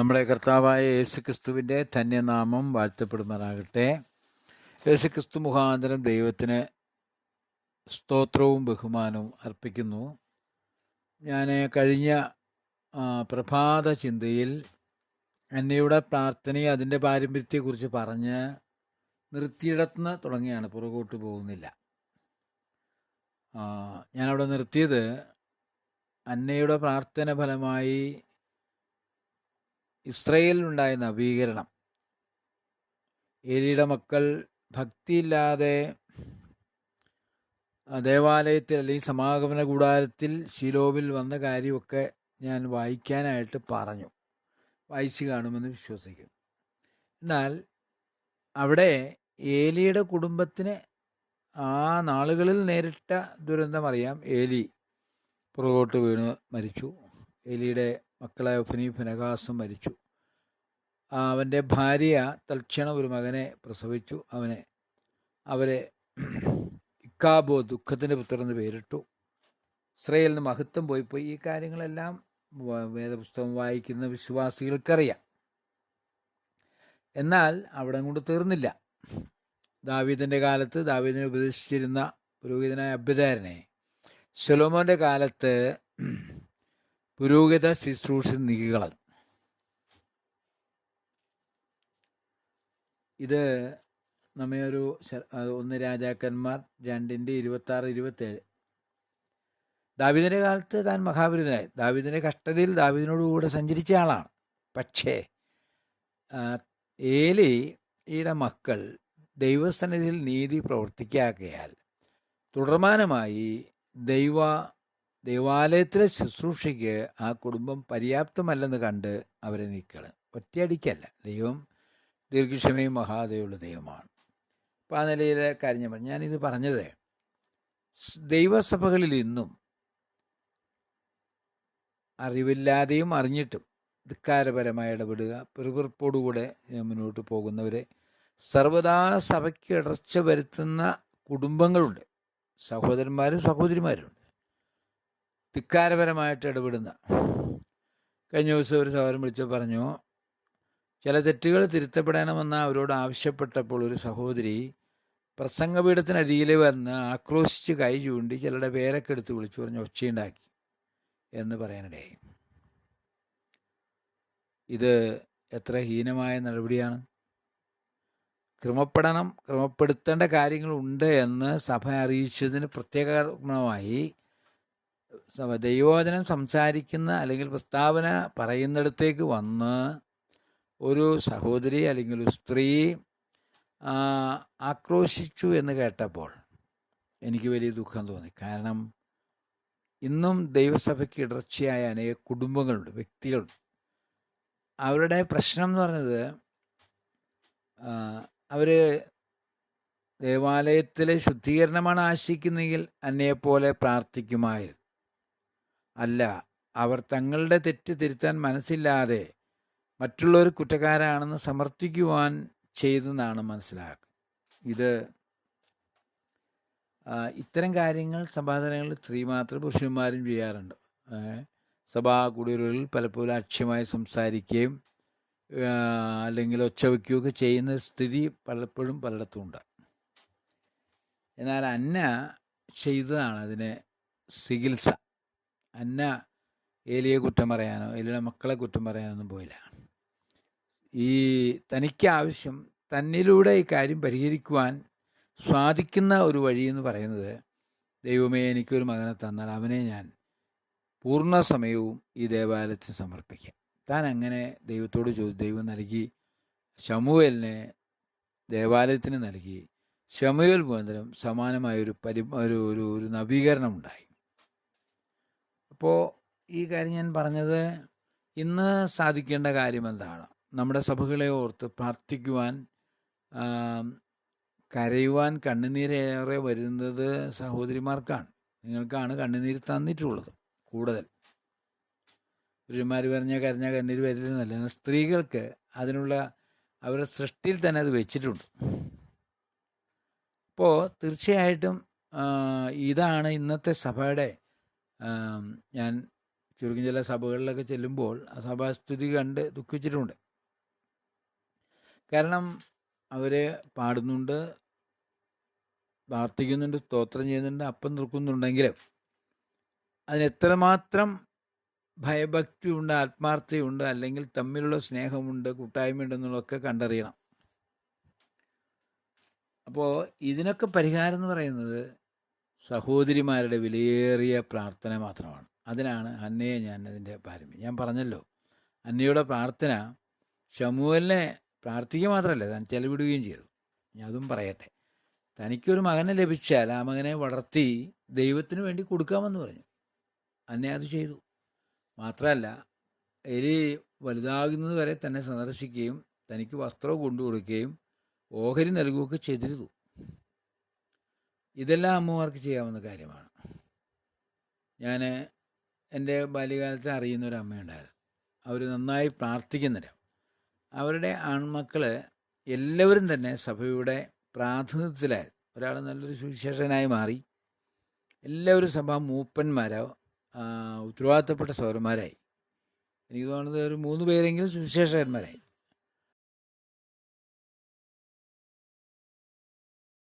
നമ്മുടെ കർത്താവായ യേശുക്രിസ്തുവിന്റെ ധന്യനാമം വാഴ്ത്തപ്പെടുമാറാകട്ടെ. യേശുക്രിസ്തു മുഖാന്തരം ദൈവത്തിന് സ്തോത്രവും ബഹുമാനവും അർപ്പിക്കുന്നു. ഞാൻ കഴിഞ്ഞ പ്രഭാത ചിന്തയിൽ എന്നയുടെ പ്രാർത്ഥനയെ അതിന്റെ പാരമ്പര്യത്തെക്കുറിച്ച് പറഞ്ഞ് നിർത്തിയിടത്തുനിന്ന് തുടങ്ങിയാണ് പുറകോട്ട് പോകുന്നില്ല. ഞാനവിടെ നിർത്തിയത് അന്നയുടെ പ്രാർത്ഥന ഫലമായി ഇസ്രയേലിനുണ്ടായ നവീകരണം. ഏലിയുടെ മക്കൾ ഭക്തിയില്ലാതെ ദേവാലയത്തിൽ അല്ലെങ്കിൽ സമാഗമന കൂടാരത്തിൽ ശിലോവിൽ വന്ന കാര്യമൊക്കെ ഞാൻ വായിക്കാനായിട്ട് പറഞ്ഞു. വായിച്ചു കാണുമെന്ന് വിശ്വസിക്കുന്നു. എന്നാൽ അവിടെ ഏലിയുടെ കുടുംബത്തിന് ആ നാളുകളിൽ നേരിട്ട ദുരന്തം അറിയാം. ഏലി പുറകോട്ട് വീണ് മരിച്ചു. ഏലിയുടെ മക്കളായ ഫിനി ഫിനകാസും മരിച്ചു. അവന്റെ ഭാര്യ തൽക്ഷണം ഒരു മകനെ പ്രസവിച്ചു. അവനെ അവരെ ഇക്കാബോ ദുഃഖത്തിന്റെ പുത്രൻ എന്ന് പേരിട്ടു. ഇസ്രയേലിൽ നിന്ന് മഹത്വം പോയി പോയി. ഈ കാര്യങ്ങളെല്ലാം വേദപുസ്തകം വായിക്കുന്ന വിശ്വാസികൾക്കറിയാം. എന്നാൽ അവിടെ കൊണ്ട് തീർന്നില്ല. ദാവീദിന്റെ കാലത്ത് ദാവീദിനെ ഉപദേശിച്ചിരുന്ന പുരോഹിതനായ അഭ്യതാരനെ ശലോമോന്റെ കാലത്ത് പുരോഹിത ശുശ്രൂഷ നികൾ ഇത് നമ്മെ ഒരു ഒന്ന് രാജാക്കന്മാർ രണ്ടിന്റെ ഇരുപത്തി ആറ് ഇരുപത്തേഴ്. ദാവിദിന്റെ കാലത്ത് താൻ മഹാപുരിതനായി ദാവിദിന്റെ കഷ്ടതയിൽ ദാവിദിനോടുകൂടെ സഞ്ചരിച്ച ആളാണ്. പക്ഷേ ഏലിയുടെ ഏലി യുടെ മക്കൾ ദൈവസന്നിധിയിൽ നീതി പ്രവർത്തിക്കാകയാൽ തുടർമാനമായി ദൈവ ദൈവാലയത്തിലെ ശുശ്രൂഷയ്ക്ക് ആ കുടുംബം പര്യാപ്തമല്ലെന്ന് കണ്ട് അവരെ നീക്കണം. ഒറ്റയടിക്കല്ല. ദൈവം ദീർഘക്ഷമയും മഹാദയുള്ള ദൈവമാണ്. അപ്പം ആ നിലയിൽ കാര്യം പറഞ്ഞു ഞാനിത് പറഞ്ഞത് ദൈവസഭകളിൽ ഇന്നും അറിവില്ലാതെയും അറിഞ്ഞിട്ടും ധിക്കാരപരമായി ഇടപെടുക പിറുപിറുപ്പോടുകൂടെ മുന്നോട്ട് പോകുന്നവരെ സർവദാ സഭയ്ക്ക് ഇടർച്ച വരുത്തുന്ന കുടുംബങ്ങളുണ്ട്. സഹോദരന്മാരും സഹോദരിമാരുണ്ട്. ധിക്കാരപരമായിട്ട് ഇടപെടുന്ന. കഴിഞ്ഞ ദിവസം ഒരു സഹോദരൻ വിളിച്ച് പറഞ്ഞു ചില തെറ്റുകൾ തിരുത്തപ്പെടണമെന്ന് അവരോട് ആവശ്യപ്പെട്ടപ്പോൾ ഒരു സഹോദരി പ്രസംഗപീഠത്തിനടിയിൽ വന്ന് ആക്രോശിച്ച് കൈ ചൂണ്ടി ചിലരുടെ പേരൊക്കെ എടുത്ത് വിളിച്ചു പറഞ്ഞു ഒച്ചയുണ്ടാക്കി എന്ന് പറയാനിടയായി. ഇത് എത്ര ഹീനമായ നടപടിയാണ്. ക്രമപ്പെടണം ക്രമപ്പെടുത്തേണ്ട കാര്യങ്ങളുണ്ട് എന്ന് സഭ അറിയിച്ചതിന് പ്രത്യേകമായി ദൈവവചനം സംസാരിക്കുന്ന അല്ലെങ്കിൽ പ്രസ്താവന പറയുന്നിടത്തേക്ക് വന്ന് ഒരു സഹോദരി അല്ലെങ്കിൽ ഒരു സ്ത്രീ ആക്രോശിച്ചു എന്ന് കേട്ടപ്പോൾ എനിക്ക് വലിയ ദുഃഖം തോന്നി. കാരണം ഇന്നും ദൈവസഭയ്ക്ക് ഇടർച്ചയായ അനേക കുടുംബങ്ങളുണ്ട് വ്യക്തികളുണ്ട്. അവരുടെ പ്രശ്നം എന്ന് പറഞ്ഞത് അവർ ദേവാലയത്തിലെ ശുദ്ധീകരണമാണ് ആശിക്കുന്നെങ്കിൽ അന്നയെപ്പോലെ പ്രാർത്ഥിക്കുമായിരുന്നു. അല്ല അവർ തങ്ങളുടെ തെറ്റ് തിരുത്താൻ മനസ്സില്ലാതെ മറ്റുള്ളവർ കുറ്റക്കാരാണെന്ന് സമർത്ഥിക്കുവാൻ ചെയ്തെന്നാണ് മനസ്സിലാക്കുക. ഇത് ഇത്തരം കാര്യങ്ങൾ സഭാതലങ്ങളിൽ സ്ത്രീമാത്രം പുരുഷന്മാരും ചെയ്യാറുണ്ട്. സഭാ കുടിയറുകളിൽ പലപ്പോഴും അക്ഷ്യമായി സംസാരിക്കുകയും അല്ലെങ്കിൽ ഒച്ച വയ്ക്കുകയൊക്കെ ചെയ്യുന്ന സ്ഥിതി പലപ്പോഴും പലയിടത്തും ഉണ്ട് എന്നാൽ അന്ന ചെയ്തതാണ് അതിനെ ചികിത്സ. അന്ന ഏലിയെ കുറ്റം പറയാനോ ഏലിയുടെ മക്കളെ കുറ്റം പറയാനൊന്നും പോയില്ല. ഈ തനിക്ക് ആവശ്യം തന്നിലൂടെ ഈ കാര്യം പരിഹരിക്കുവാൻ സ്വാധിക്കുന്ന ഒരു വഴി എന്ന് പറയുന്നത് ദൈവമേ എനിക്കൊരു മകനെ തന്നാൽ അവനെ ഞാൻ പൂർണ സമയവും ഈ ദേവാലയത്തിന് സമർപ്പിക്കാം. താൻ അങ്ങനെ ദൈവത്തോട് ചോദിച്ചു ദൈവം നൽകി ഷമുവേലിനെ ദേവാലയത്തിന് നൽകി ഷമുവേൽ മുഖാന്തരം സമാനമായൊരു പരി ഒരു ഒരു ഒരു നവീകരണം ഉണ്ടായി അപ്പോൾ ഈ കാര്യം ഞാൻ പറഞ്ഞത് ഇന്ന് സാധിക്കേണ്ട കാര്യം എന്താണ്? നമ്മുടെ സഭകളെ ഓർത്ത് പ്രാർത്ഥിക്കുവാൻ കരയുവാൻ കണ്ണുനീരേറെ വരുന്നത് സഹോദരിമാർക്കാണ്. നിങ്ങൾക്കാണ് കണ്ണുനീര് തന്നിട്ടുള്ളത് കൂടുതൽ. പുരുഷന്മാർ പറഞ്ഞ കരഞ്ഞ കണ്ണീര് വരില്ലെന്നല്ല സ്ത്രീകൾക്ക് അതിനുള്ള അവരുടെ സൃഷ്ടിയിൽ തന്നെ അത് വെച്ചിട്ടുണ്ട്. അപ്പോൾ തീർച്ചയായിട്ടും ഇതാണ് ഇന്നത്തെ സഭയുടെ ഞാൻ ചുരുക്കം ചില സഭകളിലൊക്കെ ചെല്ലുമ്പോൾ ആ സഭാസ്തുതി കണ്ട് ദുഃഖിച്ചിട്ടുണ്ട്. കാരണം അവർ പാടുന്നുണ്ട് പ്രാർത്ഥിക്കുന്നുണ്ട് സ്തോത്രം ചെയ്യുന്നുണ്ട് അപ്പം നിൽക്കുന്നുണ്ടെങ്കിലും അതിന് എത്രമാത്രം ഭയഭക്തിയുണ്ട് ആത്മാർത്ഥതയുണ്ട് അല്ലെങ്കിൽ തമ്മിലുള്ള സ്നേഹമുണ്ട് കൂട്ടായ്മയുണ്ടെന്നുള്ളതൊക്കെ കണ്ടറിയണം. അപ്പോൾ ഇതിനൊക്കെ പരിഹാരം എന്ന് പറയുന്നത് സഹോദരിമാരുടെ വിലയേറിയ പ്രാർത്ഥന മാത്രമാണ്. അതിനാണ് അന്നയെ ഞാൻ അതിന്റെ പാരമ്യം ഞാൻ പറഞ്ഞല്ലോ അന്നയുടെ പ്രാർത്ഥന ശമുവലിനെ പ്രാർത്ഥിക്കുക മാത്രമല്ല താൻ ചെലവിടുകയും ചെയ്തു. ഞാൻ അതും പറയട്ടെ. തനിക്കൊരു മകനെ ലഭിച്ചാൽ ആ മകനെ വളർത്തി ദൈവത്തിന് വേണ്ടി കൊടുക്കാമെന്ന് പറഞ്ഞു. അന്നെ അത് ചെയ്തു. മാത്രമല്ല എലി വലുതാകുന്നത് വരെ തന്നെ സന്ദർശിക്കുകയും തനിക്ക് വസ്ത്രം കൊണ്ടു കൊടുക്കുകയും ഓഹരി നൽകുകയൊക്കെ ചെയ്തിരുന്നു. ഇതെല്ലാം അമ്മമാർക്ക് ചെയ്യാവുന്ന കാര്യമാണ്. ഞാൻ എന്റെ ബാല്യകാലത്ത് അറിയുന്ന ഒരു അമ്മയുണ്ടായിരുന്നു. അവർ നന്നായി പ്രാർത്ഥിക്കുന്നവരും അവരുടെ ആൺമക്കൾ എല്ലാവരും തന്നെ സഭയുടെ പ്രാതിനിധ്യത്തിലായി ഒരാൾ നല്ലൊരു സുവിശേഷനായി മാറി എല്ലാവരും സഭാ മൂപ്പന്മാരോ ഉത്തരവാദിത്തപ്പെട്ട സൗരന്മാരായി എനിക്ക് തോന്നുന്നത് ഒരു മൂന്ന് പേരെങ്കിലും സുവിശേഷകന്മാരായി.